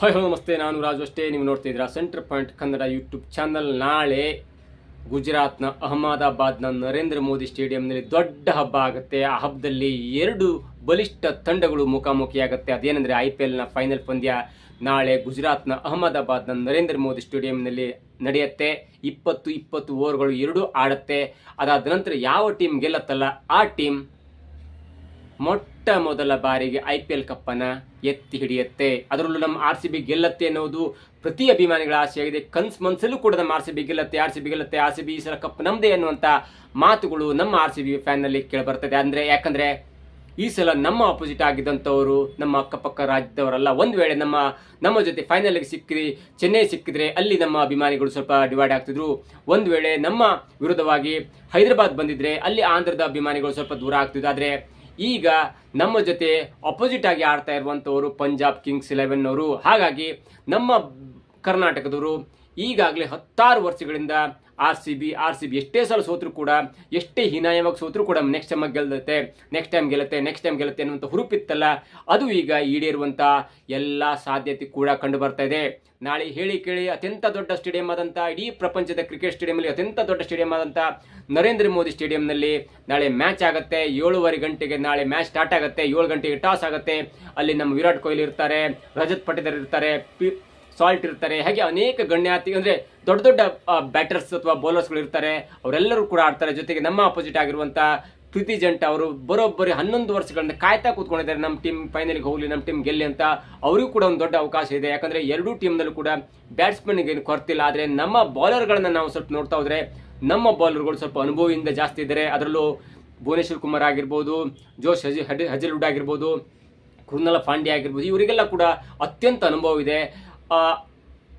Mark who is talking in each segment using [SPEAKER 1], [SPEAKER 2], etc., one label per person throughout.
[SPEAKER 1] Hi hello ನಮಸ್ತೆ, ನಾನು ರಾಜು ಅಷ್ಟೇ. ನೀವು ನೋಡ್ತಿದ್ದೀರಾ centre point Kannada YouTube channel ನಾಳೆ ಗುಜರಾತ್ನ ಅಹಮದಾಬಾದ್ನ ನರೇಂದ್ರ ಮೋದಿ ಸ್ಟೇಡಿಯಂನಲ್ಲಿ ದೊಡ್ಡ ಹಬ್ಬ ಆಗುತ್ತೆ. ಆ ಹಬ್ಬದಲ್ಲಿ ಎರಡು ಬಲಿಷ್ಠ ತಂಡಗಳು ಮುಖಾಮುಖಿಯಾಗುತ್ತೆ. ಅದೇನೆಂದರೆ ಐ ಪಿ ಎಲ್ನ ಫೈನಲ್ ಪಂದ್ಯ ನಾಳೆ ಗುಜರಾತ್ನ ಅಹಮದಾಬಾದ್ನ ನರೇಂದ್ರ ಮೋದಿ ಸ್ಟೇಡಿಯಂನಲ್ಲಿ ನಡೆಯುತ್ತೆ. ಇಪ್ಪತ್ತು ಇಪ್ಪತ್ತು ಓವರ್ಗಳು ಎರಡೂ ಆಡುತ್ತೆ. ಅದಾದ ನಂತರ ಯಾವ ಟೀಮ್ ಗೆಲ್ಲತ್ತಲ್ಲ? ಆ ಟೀಮ್ ಮೊಟ್ಟ ಮೊದಲ ಬಾರಿಗೆ ಐ ಪಿ ಎಲ್ ಕಪ್ಪನ್ನು ಎತ್ತಿ ಹಿಡಿಯುತ್ತೆ. ಅದರಲ್ಲೂ ನಮ್ಮ ಆರ್ ಸಿ ಬಿ ಗೆಲ್ಲತ್ತೆ ಅನ್ನೋದು ಪ್ರತಿ ಅಭಿಮಾನಿಗಳ ಆಸೆಯಾಗಿದೆ ಕನ್ಸ್ ಮನಸ್ಸಲ್ಲೂ ಕೂಡ ನಮ್ಮ ಆರ್ ಸಿ ಬಿ ಗೆಲ್ಲತ್ತೆ, ಆರ್ ಸಿ ಬಿ ಗೆಲ್ಲತ್ತೆ, ಆರ್ ಸಿ ಬಿ ಈ ಸಲ ಕಪ್ ನಮ್ಮದೇ ಅನ್ನುವಂಥ ಮಾತುಗಳು ನಮ್ಮ ಆರ್ ಸಿ ಬಿ ಫ್ಯಾನ್ನಲ್ಲಿ ಕೇಳಿಬರ್ತದೆ. ಅಂದರೆ ಯಾಕಂದರೆ ಈ ಸಲ ನಮ್ಮ ಅಪೋಸಿಟ್ ಆಗಿದ್ದಂಥವರು ನಮ್ಮ ಅಕ್ಕಪಕ್ಕ ರಾಜ್ಯದವರಲ್ಲ, ಒಂದು ವೇಳೆ ನಮ್ಮ ನಮ್ಮ ಜೊತೆ ಫೈನಲ್ಗೆ ಸಿಕ್ಕಿದ್ರೆ ಚೆನ್ನೈ ಸಿಕ್ಕಿದ್ರೆ ಅಲ್ಲಿ ನಮ್ಮ ಅಭಿಮಾನಿಗಳು ಸ್ವಲ್ಪ ಡಿವೈಡ್ ಆಗ್ತಿದ್ರು. ಒಂದು ವೇಳೆ ನಮ್ಮ ವಿರುದ್ಧವಾಗಿ ಹೈದರಾಬಾದ್ ಬಂದಿದ್ರೆ ಅಲ್ಲಿ ಆಂಧ್ರದ ಅಭಿಮಾನಿಗಳು ಸ್ವಲ್ಪ ದೂರ ಆಗ್ತಿದ್ರು. ಆದರೆ ಈಗ ನಮ್ಮ ಜೊತೆ ಅಪೋಸಿಟ್ ಆಗಿ ಆಡ್ತಾ ಇರುವಂಥವರು ಪಂಜಾಬ್ ಕಿಂಗ್ಸ್ ಇಲೆವೆನ್ ಅವರು ಹಾಗಾಗಿ ನಮ್ಮ ಕರ್ನಾಟಕದವರು ಈಗಾಗಲೇ ಹತ್ತಾರು ವರ್ಷಗಳಿಂದ R C B R C B ಎಷ್ಟೇ ಸಲ ಸೋತರು ಕೂಡ, ಎಷ್ಟೇ ಹೀನಾಯವಾಗಿ ಸೋತ್ರು ಕೂಡ ನೆಕ್ಸ್ಟ್ ಟೈಮ್ ಗೆಲ್ಲುತ್ತೆ ನೆಕ್ಸ್ಟ್ ಟೈಮ್ ಗೆಲ್ಲುತ್ತೆ ನೆಕ್ಸ್ಟ್ ಟೈಮ್ ಗೆಲ್ಲುತ್ತೆ ಅನ್ನುವಂಥ ಹುರುಪಿತ್ತಲ್ಲ, ಅದು ಈಗ ಈಡೇರುವಂಥ ಎಲ್ಲ ಸಾಧ್ಯತೆ ಕೂಡ ಕಂಡು ಬರ್ತಾ ಇದೆ. ನಾಳೆ ಹೇಳಿ ಕೇಳಿ ಅತ್ಯಂತ ದೊಡ್ಡ ಸ್ಟೇಡಿಯಂ ಆದಂಥ ಇಡೀ ಪ್ರಪಂಚದ ಕ್ರಿಕೆಟ್ ಸ್ಟೇಡಿಯಂನಲ್ಲಿ ಅತ್ಯಂತ ದೊಡ್ಡ ಸ್ಟೇಡಿಯಂ ಆದಂಥ ನರೇಂದ್ರ ಮೋದಿ ಸ್ಟೇಡಿಯಂನಲ್ಲಿ ನಾಳೆ ಮ್ಯಾಚ್ ಆಗುತ್ತೆ. ಏಳುವರೆ ಗಂಟೆಗೆ ನಾಳೆ ಮ್ಯಾಚ್ ಸ್ಟಾರ್ಟ್ ಆಗುತ್ತೆ. ಏಳು ಗಂಟೆಗೆ ಟಾಸ್ ಆಗುತ್ತೆ. ಅಲ್ಲಿ ನಮ್ಮ ವಿರಾಟ್ ಕೊಹ್ಲಿ ಇರ್ತಾರೆ, ರಜತ್ ಪಟಿದಾರ್ ಇರ್ತಾರೆ, ಪಿ ಸಾಲ್ಟ್ ಇರ್ತಾರೆ, ಹಾಗೆ ಅನೇಕ ಗಣ್ಯಾತಿ ಅಂದರೆ ದೊಡ್ಡ ದೊಡ್ಡ ಬ್ಯಾಟರ್ಸ್ ಅಥವಾ ಬೌಲರ್ಸ್ಗಳು ಇರ್ತಾರೆ. ಅವರೆಲ್ಲರೂ ಕೂಡ ಆಡ್ತಾರೆ. ಜೊತೆಗೆ ನಮ್ಮ ಅಪೋಸಿಟ್ ಆಗಿರುವಂಥ ಪ್ರೀತಿ ಜಂಟ ಅವರು ಬರೋಬ್ಬರಿ ಹನ್ನೊಂದು ವರ್ಷಗಳಿಂದ ಕಾಯ್ತಾ ಕೂತ್ಕೊಂಡಿದ್ದಾರೆ. ನಮ್ಮ ಟೀಮ್ ಫೈನಲ್ಗೆ ಹೋಗಲಿ, ನಮ್ಮ ಟೀಮ್ ಗೆಲ್ಲಿ ಅಂತ ಅವರಿಗೂ ಕೂಡ ಒಂದು ದೊಡ್ಡ ಅವಕಾಶ ಇದೆ. ಯಾಕಂದರೆ ಎರಡೂ ಟೀಮ್ನಲ್ಲೂ ಕೂಡ ಬ್ಯಾಟ್ಸ್ಮನ್ಗೆ ಏನು ಕೊರತಿಲ್ಲ. ಆದರೆ ನಮ್ಮ ಬೌಲರ್ಗಳನ್ನು ನಾವು ಸ್ವಲ್ಪ ನೋಡ್ತಾ ಹೋದರೆ ನಮ್ಮ ಬೌಲರ್ಗಳು ಸ್ವಲ್ಪ ಅನುಭವದಿಂದ ಜಾಸ್ತಿ ಇದ್ದಾರೆ. ಅದರಲ್ಲೂ ಭುವನೇಶ್ವರ್ ಕುಮಾರ್ ಆಗಿರ್ಬೋದು, ಜೋಶ್ ಹಜಿ ಹಜಲ್ವುಡ್ ಆಗಿರ್ಬೋದು ಕೃನಲ ಪಾಂಡ್ಯ ಆಗಿರ್ಬೋದು, ಇವರಿಗೆಲ್ಲ ಕೂಡ ಅತ್ಯಂತ ಅನುಭವ ಇದೆ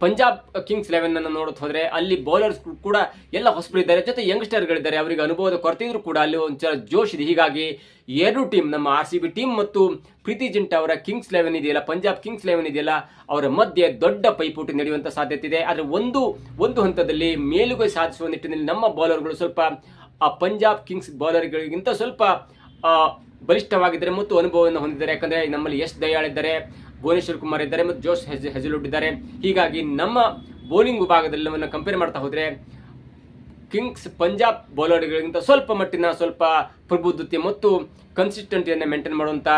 [SPEAKER 1] ಪಂಜಾಬ್ ಕಿಂಗ್ಸ್ ಲೆವೆನ್ ಅನ್ನು ನೋಡೋದು ಹೋದ್ರೆ ಅಲ್ಲಿ ಬೌಲರ್ಸ್ ಕೂಡ ಎಲ್ಲ ಹೊಸಬರಿದ್ದಾರೆ ಜೊತೆ ಯಂಗ್ಸ್ಟರ್ಗಳಿದ್ದಾರೆ ಅವರಿಗೆ ಅನುಭವದ ಕೊರತೆ ಇದ್ರೂ ಕೂಡ ಅಲ್ಲಿ ಒಂಚರ ಜೋಶ್ ಇದೆ. ಹೀಗಾಗಿ ಎರಡು ಟೀಮ್ ನಮ್ಮ ಆರ್ ಸಿ ಬಿ ಟೀಮ್ ಮತ್ತು ಪ್ರೀತಿ ಜಿಂಟ ಅವರ ಕಿಂಗ್ಸ್ ಲೆವೆನ್ ಇದೆಯಲ್ಲ, ಪಂಜಾಬ್ ಕಿಂಗ್ಸ್ ಲೆವೆನ್ ಇದೆಯಲ್ಲ, ಅವರ ಮಧ್ಯೆ ದೊಡ್ಡ ಪೈಪೋಟಿ ನಡೆಯುವಂತ ಸಾಧ್ಯತೆ ಇದೆ. ಆದರೆ ಒಂದು ಒಂದು ಹಂತದಲ್ಲಿ ಮೇಲುಗೈ ಸಾಧಿಸುವ ನಿಟ್ಟಿನಲ್ಲಿ ನಮ್ಮ ಬೌಲರ್ಗಳು ಸ್ವಲ್ಪ, ಆ ಪಂಜಾಬ್ ಕಿಂಗ್ಸ್ ಬೌಲರ್ಗಳಿಗಿಂತ ಸ್ವಲ್ಪ ಬಲಿಷ್ಠವಾಗಿದ್ದಾರೆ ಮತ್ತು ಅನುಭವವನ್ನು ಹೊಂದಿದ್ದಾರೆ. ಯಾಕಂದ್ರೆ ನಮ್ಮಲ್ಲಿ ಎಸ್ ದಯಾಳ್ ಇದ್ದಾರೆ. ಭುವನೇಶ್ವರ್ ಕುಮಾರ್ ಇದ್ದಾರೆ ಮತ್ತು ಜೋಶ್ ಹೆಜ್ ಹೆಜಲುಡ್ ಹೀಗಾಗಿ ನಮ್ಮ ಬೌಲಿಂಗ್ ವಿಭಾಗದೆಲ್ಲವನ್ನು ಕಂಪೇರ್ ಮಾಡ್ತಾ ಹೋದರೆ ಕಿಂಗ್ಸ್ ಪಂಜಾಬ್ ಬೌಲರ್ಗಳಿಗಿಂತ ಸ್ವಲ್ಪ ಮಟ್ಟಿನ ಸ್ವಲ್ಪ ಪ್ರಬುದ್ಧತೆ ಮತ್ತು ಕನ್ಸಿಸ್ಟೆಂಟಿಯನ್ನು ಮೇಂಟೈನ್ ಮಾಡುವಂಥ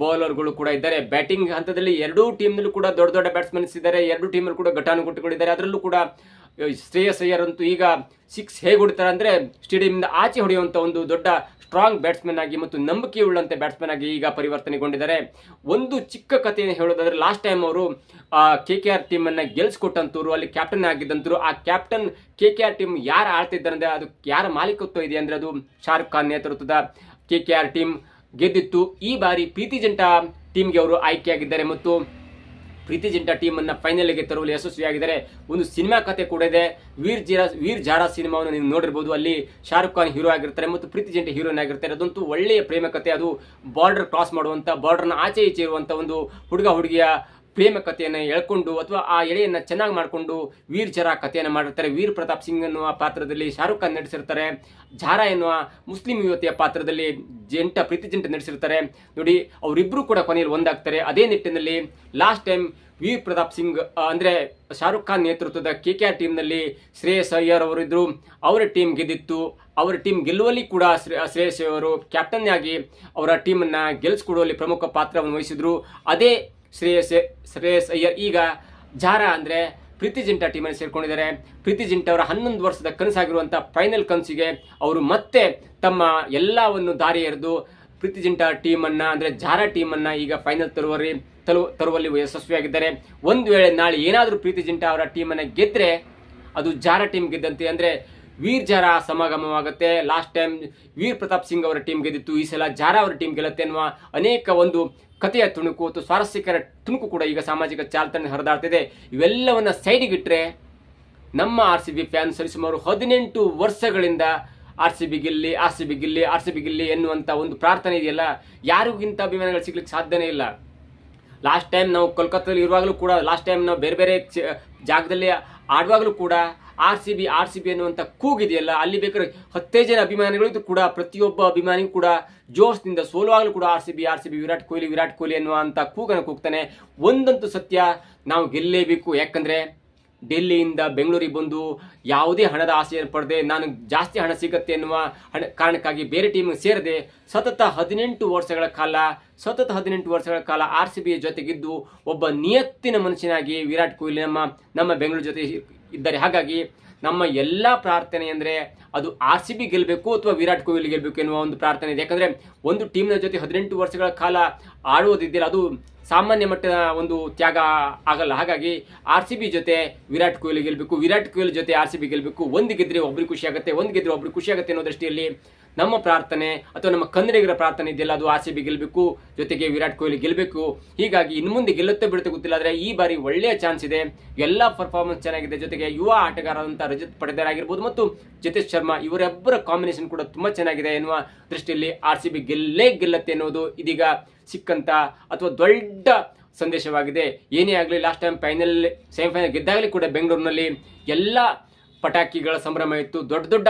[SPEAKER 1] ಬೌಲರ್ಗಳು ಕೂಡ ಇದ್ದಾರೆ. ಬ್ಯಾಟಿಂಗ್ ಹಂತದಲ್ಲಿ ಎರಡೂ ಟೀಮ್ನಲ್ಲೂ ಕೂಡ ದೊಡ್ಡ ದೊಡ್ಡ ಬ್ಯಾಟ್ಸ್ಮನ್ಸ್ ಇದ್ದಾರೆ. ಎರಡೂ ಟೀಮಲ್ಲಿ ಕೂಡ ಘಟಾನುಘಟಿಗಳಿದ್ದಾರೆ ಅದರಲ್ಲೂ ಕೂಡ ಶ್ರೇಯಸ್ ಅಯ್ಯರ್ ಈಗ ಸಿಕ್ಸ್ ಹೇಗೆ ಹೊಡಿತಾರೆ ಅಂದರೆ ಸ್ಟೇಡಿಯಂನಿಂದ ಆಚೆ ಹೊಡೆಯುವಂಥ ಒಂದು ದೊಡ್ಡ ಸ್ಟ್ರಾಂಗ್ ಬ್ಯಾಟ್ಸ್ಮನ್ ಆಗಿ ಮತ್ತು ನಂಬಿಕೆ ಉಳ್ಳಂತೆ ಬ್ಯಾಟ್ಸ್ಮನ್ ಆಗಿ ಈಗ ಪರಿವರ್ತನೆಗೊಂಡಿದ್ದಾರೆ. ಒಂದು ಚಿಕ್ಕ ಕಥೆಯನ್ನು ಹೇಳೋದಾದ್ರೆ ಲಾಸ್ಟ್ ಟೈಮ್ ಅವರು ಕೆ ಕೆ ಆರ್ ಟೀಮನ್ನು ಗೆಲ್ಸ್ಕೊಟ್ಟಂತವ್ರು, ಅಲ್ಲಿ ಕ್ಯಾಪ್ಟನ್ ಆಗಿದ್ದಂತರು ಆ captain K K R team ಯಾರು ಆಡ್ತಿದ್ದಾರೆ ಅಂದರೆ ಅದು ಯಾರ ಮಾಲೀಕತ್ವ ಇದೆ ಅಂದರೆ ಅದು ಶಾರುಖ್ ಖಾನ್ ನೇತೃತ್ವದ ಕೆ ಕೆ ಆರ್ ಟೀಮ್ ಗೆದ್ದಿತ್ತು. ಈ ಬಾರಿ ಪ್ರೀತಿ ಜಂಟ ಟೀಮ್ಗೆ ಅವರು ಆಯ್ಕೆಯಾಗಿದ್ದಾರೆ ಮತ್ತು ಪ್ರೀತಿ ಜಿಂಟಾ ಫೈನಲ್ಗೆ ತರುವಲ್ಲಿ ಯಶಸ್ವಿಯಾಗಿದ್ದಾರೆ. ಒಂದು ಸಿನಿಮಾ ಕತೆ ಕೂಡ ಇದೆ. ವೀರ್ ಜಿರಾ, ವೀರ್ ಜಾರಾ ಸಿನಿಮಾವನ್ನು ನೀವು ನೋಡಿರ್ಬೋದು. ಅಲ್ಲಿ ಶಾರುಖ್ ಖಾನ್ ಹೀರೋ ಆಗಿರ್ತಾರೆ ಮತ್ತು ಪ್ರೀತಿ ಜಿಂಟಾ ಹೀರೋಯಿನ್ ಆಗಿರ್ತಾರೆ. ಅದಂತೂ ಒಳ್ಳೆಯ ಪ್ರೇಮ ಕತೆ. ಅದು ಬಾರ್ಡರ್ ಕ್ರಾಸ್ ಮಾಡುವಂಥ ಬಾರ್ಡರ್ನ ಆಚೆ ಈಚೆ ಇರುವಂಥ ಒಂದು ಹುಡುಗ ಹುಡುಗಿಯ ಪ್ರೇಮ ಕಥೆಯನ್ನು ಎಳ್ಕೊಂಡು ಅಥವಾ ಆ ಎಳೆಯನ್ನು ಚೆನ್ನಾಗಿ ಮಾಡಿಕೊಂಡು ವೀರ್ ಜರಾ ಕಥೆಯನ್ನು ಮಾಡಿರ್ತಾರೆ. ವೀರ್ ಪ್ರತಾಪ್ ಸಿಂಗ್ ಅನ್ನುವ ಪಾತ್ರದಲ್ಲಿ ಶಾರುಖ್ ಖಾನ್ ನಡೆಸಿರ್ತಾರೆ ಜಾರಾ ಎನ್ನುವ ಮುಸ್ಲಿಂ ಯುವತಿಯ ಪಾತ್ರದಲ್ಲಿ ಜಂಟ ಪ್ರೀತಿ ಜಂಟ ನಡೆಸಿರ್ತಾರೆ ನೋಡಿ ಅವರಿಬ್ಬರು ಕೂಡ ಕೊನೆಯಲ್ಲಿ ಒಂದಾಗ್ತಾರೆ. ಅದೇ ನಿಟ್ಟಿನಲ್ಲಿ ಲಾಸ್ಟ್ ಟೈಮ್ ವೀರ್ ಪ್ರತಾಪ್ ಸಿಂಗ್ ಅಂದರೆ ಶಾರುಖ್ ಖಾನ್ ನೇತೃತ್ವದ ಕೆ ಕೆ ಆರ್ ಟೀಮ್ನಲ್ಲಿ ಶ್ರೇಯಸ್ ಅಯ್ಯರ್ ಅವರಿದ್ದರು ಅವರ ಟೀಮ್ ಗೆದ್ದಿತ್ತು. ಅವರ ಟೀಮ್ ಗೆಲ್ಲುವಲ್ಲಿ ಕೂಡ ಶ್ರೇ- ಶ್ರೇಯಸ್ ಅವರು ಕ್ಯಾಪ್ಟನ್ ಆಗಿ ಅವರ ಟೀಮನ್ನು ಗೆಲ್ಲಿಸ್ಕೊಡುವಲ್ಲಿ ಪ್ರಮುಖ ಪಾತ್ರವನ್ನು ವಹಿಸಿದ್ರು. ಅದೇ ಶ್ರೇಯಸ್ ಶ್ರೇಯಸ್ ಅಯ್ಯರ್. ಈಗ ಜಾರಾ ಅಂದರೆ ಪ್ರೀತಿ ಜಿಂಟಾ ಟೀಮಲ್ಲಿ ಸೇರ್ಕೊಂಡಿದ್ದಾರೆ. ಪ್ರೀತಿ ಜಿಂಟ ಅವರ ಹನ್ನೊಂದು ವರ್ಷದ ಕನಸಾಗಿರುವಂಥ ಫೈನಲ್ ಕನಸಿಗೆ ಅವರು ಮತ್ತೆ ತಮ್ಮ ಎಲ್ಲವನ್ನು ದಾರಿ ಎರೆದು ಪ್ರೀತಿ ಜಿಂಟಾ ಟೀಮನ್ನು ಅಂದರೆ ಜಾರಾ ಟೀಮನ್ನು ಈಗ ಫೈನಲ್ ತರುವಲ್ಲಿ ತಲು, ತರುವಲ್ಲಿ ಯಶಸ್ವಿಯಾಗಿದ್ದಾರೆ. ಒಂದು ವೇಳೆ ನಾಳೆ ಏನಾದರೂ ಪ್ರೀತಿ ಜಿಂಟಾ ಅವರ ಟೀಮನ್ನು ಗೆದ್ದರೆ ಅದು ಜಾರ ಟೀಮ್ ಗೆದ್ದಂತೆ ಅಂದರೆ ವೀರ್ ಜಾರ ಸಮಾಗಮವಾಗುತ್ತೆ. ಲಾಸ್ಟ್ ಟೈಮ್ ವೀರ್ ಪ್ರತಾಪ್ ಸಿಂಗ್ ಅವರ ಟೀಮ್ ಗೆದ್ದಿತ್ತು. ಈ ಸಲ ಜಾರಾ ಅವರ ಟೀಮ್ ಗೆಲ್ಲುತ್ತೆ ಅನ್ನುವ ಅನೇಕ ಒಂದು ಕಥೆಯ ತುಣುಕು ಅಥವಾ ಸ್ವಾರಸ್ಯಕರ ತುಣುಕು ಕೂಡ ಈಗ ಸಾಮಾಜಿಕ ಚಾಲತಾಣ ಹರಿದಾಡ್ತಿದೆ. ಇವೆಲ್ಲವನ್ನ ಸೈಡಿಗಿಟ್ರೆ ನಮ್ಮ ಆರ್ ಸಿ ಬಿ ಫ್ಯಾನ್ ಸರಿಸುಮಾರು ಹದಿನೆಂಟು ವರ್ಷಗಳಿಂದ ಆರ್ ಸಿ ಬಿ ಗಿಲ್ಲಿ, ಆರ್ ಸಿ ಬಿ ಗಿಲ್ಲಿ, ಆರ್ ಸಿ ಬಿ ಗಿಲ್ಲಿ ಎನ್ನುವಂಥ ಒಂದು ಪ್ರಾರ್ಥನೆ ಇದೆಯಲ್ಲ? ಯಾರಿಗಿಂತ ಅಭಿಮಾನಗಳು ಸಿಗ್ಲಿಕ್ಕೆ ಸಾಧ್ಯನೇ ಇಲ್ಲ. ಲಾಸ್ಟ್ ಟೈಮ್ ನಾವು ಕೋಲ್ಕತ್ತಾದಲ್ಲಿ ಇರುವಾಗಲೂ ಕೂಡ, ಲಾಸ್ಟ್ ಟೈಮ್ ನಾವು ಬೇರೆ ಬೇರೆ ಜಾಗದಲ್ಲಿ ಆಡುವಾಗಲೂ ಕೂಡ R C B R C B ಅನ್ನುವಂಥ ಕೂಗಿದೆಯಲ್ಲ, ಅಲ್ಲಿ ಬೇಕಾದ್ರೆ ಹತ್ತೇ ಜನ ಅಭಿಮಾನಿಗಳಿದ್ದು ಕೂಡ, ಪ್ರತಿಯೊಬ್ಬ ಅಭಿಮಾನಿಗೂ ಕೂಡ ಜೋಶ್ನಿಂದ ಸೋಲುವಾಗಲೂ ಕೂಡ R C B R C B Virat Kohli Virat Kohli ಅನ್ನುವಂಥ ಕೂಗನ್ನು ಕೂಗ್ತಾನೆ. ಒಂದಂತೂ ಸತ್ಯ, ನಾವು ಗೆಲ್ಲೇಬೇಕು. ಯಾಕಂದ್ರೆ ಡೆಲ್ಲಿಯಿಂದ ಬೆಂಗಳೂರಿಗೆ ಬಂದು ಯಾವುದೇ ಹಣದ ಆಸೆಯನ್ನು ಪಡೆದೆ ನಾನು ಜಾಸ್ತಿ ಹಣ ಸಿಗತ್ತೆ ಎನ್ನುವ ಹಣ ಕಾರಣಕ್ಕಾಗಿ ಬೇರೆ ಟೀಮಿಗೆ ಸೇರದೆ ಸತತ ಹದಿನೆಂಟು ವರ್ಷಗಳ ಕಾಲ, ಸತತ ಹದಿನೆಂಟು ವರ್ಷಗಳ ಕಾಲ ಆರ್ ಸಿ ಬಿಯ ಜೊತೆಗಿದ್ದು ಒಬ್ಬ ನಿಯತ್ತಿನ ಮನುಷ್ಯನಾಗಿ ವಿರಾಟ್ ಕೊಹ್ಲಿ ನಮ್ಮ ನಮ್ಮ ಬೆಂಗಳೂರು ಜೊತೆ ಇದ್ದಾರೆ. ಹಾಗಾಗಿ ನಮ್ಮ ಎಲ್ಲ ಪ್ರಾರ್ಥನೆ ಅಂದರೆ ಅದು ಆರ್ ಸಿ ಬಿ ಗೆಲ್ಲಬೇಕು ಅಥವಾ ವಿರಾಟ್ ಕೊಹ್ಲಿ ಗೆಲ್ಲಬೇಕು ಎನ್ನುವ ಒಂದು ಪ್ರಾರ್ಥನೆ ಇದೆ. ಯಾಕಂದರೆ ಒಂದು ಟೀಮ್ನ ಜೊತೆ ಹದಿನೆಂಟು ವರ್ಷಗಳ ಕಾಲ ಆಡುವುದಿದ್ದಿಲ್ಲ, ಅದು ಸಾಮಾನ್ಯ ಮಟ್ಟದ ಒಂದು ತ್ಯಾಗ ಆಗಲ್ಲ. ಹಾಗಾಗಿ ಆರ್ ಸಿ ಬಿ ಜೊತೆ ವಿರಾಟ್ ಕೊಹ್ಲಿ ಗೆಲ್ಲಬೇಕು ವಿರಾಟ್ ಕೊಹ್ಲಿ ಜೊತೆ ಆರ್ ಸಿ ಬಿ ಗೆಲ್ಲಬೇಕು ಒಂದು ಗೆದ್ದರೆ ಒಬ್ರಿಗೆ ಖುಷಿ ಆಗುತ್ತೆ, ಒಂದು ಗೆದ್ದರೆ ಒಬ್ರಿಗೆ ಖುಷಿ ಆಗುತ್ತೆ ಅನ್ನೋ ದೃಷ್ಟಿಯಲ್ಲಿ ನಮ್ಮ ಪ್ರಾರ್ಥನೆ ಅಥವಾ ನಮ್ಮ ಕನ್ನಡಿಗರ ಪ್ರಾರ್ಥನೆ ಇದೆಯಲ್ಲ, ಅದು ಆರ್ ಸಿ ಗೆಲ್ಲಬೇಕು ಜೊತೆಗೆ ವಿರಾಟ್ ಕೊಹ್ಲಿ ಗೆಲ್ಲಬೇಕು ಹೀಗಾಗಿ ಇನ್ನು ಮುಂದೆ ಗೆಲ್ಲುತ್ತೆ ಬಿಡುತ್ತೆ ಗೊತ್ತಿಲ್ಲ, ಆದರೆ ಈ ಬಾರಿ ಒಳ್ಳೆಯ ಚಾನ್ಸ್ ಇದೆ. ಎಲ್ಲ ಪರ್ಫಾರ್ಮೆನ್ಸ್ ಚೆನ್ನಾಗಿದೆ. ಜೊತೆಗೆ ಯುವ ಆಟಗಾರರಂತ ರಜತ್ ಪಡೆದಾರ್ ಆಗಿರ್ಬೋದು ಮತ್ತು ಜಿತೇಶ್ ಶರ್ಮಾ, ಇವರಿಬ್ಬರ ಕಾಂಬಿನೇಷನ್ ಕೂಡ ತುಂಬಾ ಚೆನ್ನಾಗಿದೆ ಎನ್ನುವ ದೃಷ್ಟಿಯಲ್ಲಿ ಆರ್ ಸಿ ಬಿ ಗೆಲ್ಲೇ ಗೆಲ್ಲತ್ತೆ ಅನ್ನೋದು ಇದೀಗ ಸಿಕ್ಕಂತ ಅಥವಾ ದೊಡ್ಡ ಸಂದೇಶವಾಗಿದೆ. ಏನೇ ಆಗಲಿ ಲಾಸ್ಟ್ ಟೈಮ್ ಫೈನಲ್ ಸೆಮಿಫೈನಲ್ ಗೆದ್ದಾಗಲಿ ಕೂಡ ಬೆಂಗಳೂರಿನಲ್ಲಿ ಎಲ್ಲ ಪಟಾಕಿಗಳ ಸಂಭ್ರಮ ಇತ್ತು. ದೊಡ್ಡ ದೊಡ್ಡ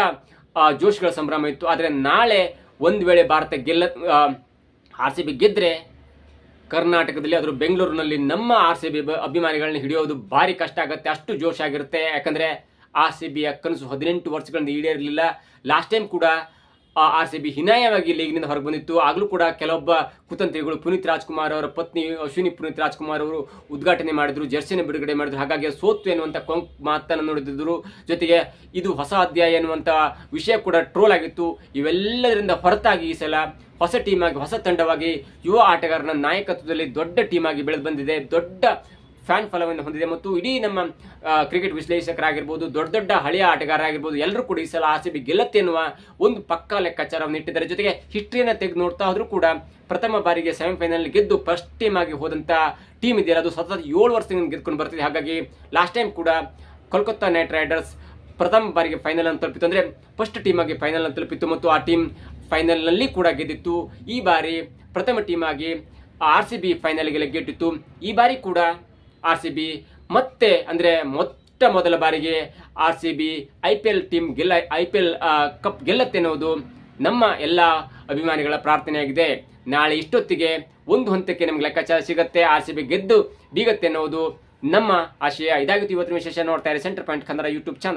[SPEAKER 1] ಜೋಶ್ಗಳ ಸಂಭ್ರಮ ಇತ್ತು. ಆದರೆ ನಾಳೆ ಒಂದು ವೇಳೆ ಭಾರತ ಗೆಲ್ಲ ಆರ್ ಸಿ ಬಿ ಗೆದ್ದರೆ ಕರ್ನಾಟಕದಲ್ಲಿ ಅದರ ಬೆಂಗಳೂರಿನಲ್ಲಿ ನಮ್ಮ ಆರ್ ಸಿ ಬಿ ಅಭಿಮಾನಿಗಳನ್ನ ಹಿಡಿಯೋದು ಭಾರಿ ಕಷ್ಟ ಆಗುತ್ತೆ. ಅಷ್ಟು ಜೋಶ್ ಆಗಿರುತ್ತೆ. ಯಾಕಂದರೆ ಆರ್ ಸಿ ಬಿಯ ಕನಸು ಹದಿನೆಂಟು ವರ್ಷಗಳಿಂದ ಈಡೇರಲಿಲ್ಲ ಲಾಸ್ಟ್ ಟೈಮ್ ಕೂಡ ಆರ್ ಸಿ ಬಿ ಹೀನಾಯವಾಗಿ ಲೀಗ್ನಿಂದ ಹೊರಗೆ ಬಂದಿತ್ತು. ಆಗಲೂ ಕೂಡ ಕೆಲವೊಬ್ಬ ಕುತಂತ್ರಿಗಳು ಪುನೀತ್ ರಾಜ್ಕುಮಾರ್ ಅವರ ಪತ್ನಿ ಅಶ್ವಿನಿ ಪುನೀತ್ ರಾಜ್ಕುಮಾರ್ ಅವರು ಉದ್ಘಾಟನೆ ಮಾಡಿದ್ರು, ಜರ್ಸಿನ ಬಿಡುಗಡೆ ಮಾಡಿದ್ರು. ಹಾಗಾಗಿ ಸೋತು ಎನ್ನುವಂಥ ಕೊಂಕ್ ಮಾತನ್ನು ನೋಡಿದ್ರು. ಜೊತೆಗೆ ಇದು ಹೊಸ ಅಧ್ಯಾಯ ಎನ್ನುವಂಥ ವಿಷಯ ಕೂಡ ಟ್ರೋಲ್ ಆಗಿತ್ತು. ಇವೆಲ್ಲದರಿಂದ ಹೊರತಾಗಿ ಈ ಸಲ ಹೊಸ ಟೀಮ್ ಹೊಸ ತಂಡವಾಗಿ ಯುವ ಆಟಗಾರನ ನಾಯಕತ್ವದಲ್ಲಿ ದೊಡ್ಡ ಟೀಮ್ ಬೆಳೆದು ಬಂದಿದೆ. ದೊಡ್ಡ ಫ್ಯಾನ್ ಫಲವನ್ನು ಹೊಂದಿದೆ ಮತ್ತು ಇಡೀ ನಮ್ಮ ಕ್ರಿಕೆಟ್ ವಿಶ್ಲೇಷಕರಾಗಿರ್ಬೋದು, ದೊಡ್ಡ ದೊಡ್ಡ ಹಳೆಯ ಆಟಗಾರರಾಗಿರ್ಬೋದು, ಎಲ್ಲರೂ ಕೂಡ ಈ ಸಲ ಆರ್ ಸಿ ಬಿ ಗೆಲ್ಲತ್ತೆ ಎನ್ನುವ ಒಂದು ಪಕ್ಕಾ ಲೆಕ್ಕಾಚಾರವನ್ನು ಇಟ್ಟಿದ್ದಾರೆ. ಜೊತೆಗೆ ಹಿಸ್ಟ್ರಿಯನ್ನು ತೆಗೆದು ನೋಡ್ತಾ ಆದರೂ ಕೂಡ ಪ್ರಥಮ ಬಾರಿಗೆ ಸೆಮಿಫೈನಲ್ ಗೆದ್ದು ಫಸ್ಟ್ ಟೀಮ್ ಆಗಿ ಹೋದಂಥ ಟೀಮ್ ಇದೆಯಲ್ಲ ಅದು ಸತತ ಏಳು ವರ್ಷದಿಂದ ಗೆದ್ಕೊಂಡು ಬರ್ತಿದೆ. ಹಾಗಾಗಿ ಲಾಸ್ಟ್ ಟೈಮ್ ಕೂಡ ಕೋಲ್ಕತ್ತಾ ನೈಟ್ ರೈಡರ್ಸ್ ಪ್ರಥಮ ಬಾರಿಗೆ ಫೈನಲ್ ಅನ್ನು ತಲುಪಿತ್ತು. ಅಂದರೆ ಫಸ್ಟ್ ಟೀಮ್ ಆಗಿ ಫೈನಲ್ ಅನ್ನು ತಲುಪಿತ್ತು ಮತ್ತು ಆ ಟೀಮ್ ಫೈನಲ್ನಲ್ಲಿ ಕೂಡ ಗೆದ್ದಿತ್ತು. ಈ ಬಾರಿ ಪ್ರಥಮ ಟೀಮ್ ಆಗಿ ಆರ್ ಸಿ ಬಿ ಫೈನಲ್ಗೆ ಲಗ್ಗೆಟ್ಟಿತ್ತು ಈ ಬಾರಿ ಕೂಡ ಆರ್ ಸಿ ಬಿ ಮತ್ತೆ ಅಂದರೆ ಮೊಟ್ಟ ಮೊದಲ ಬಾರಿಗೆ R C B I P L team ಗೆಲ್ಲ ಐ ಪಿ ಎಲ್ ಕಪ್ ಗೆಲ್ಲತ್ತೆ ಅನ್ನೋದು ನಮ್ಮ ಎಲ್ಲ ಅಭಿಮಾನಿಗಳ ಪ್ರಾರ್ಥನೆಯಾಗಿದೆ. ನಾಳೆ ಇಷ್ಟೊತ್ತಿಗೆ ಒಂದು ಹಂತಕ್ಕೆ ನಮ್ಗೆ ಲೆಕ್ಕಾಚಾರ ಸಿಗುತ್ತೆ. ಆರ್ ಸಿ ಬಿ ಗೆದ್ದು ಬೀಗತ್ತೆ ಅನ್ನೋದು ನಮ್ಮ ಆಶಯ. ಇದಾಗುತ್ತೆ ಇವತ್ತಿನ ವಿಶೇಷ ನೋಡ್ತಾ ಇರಿ centre point Kannada YouTube channel.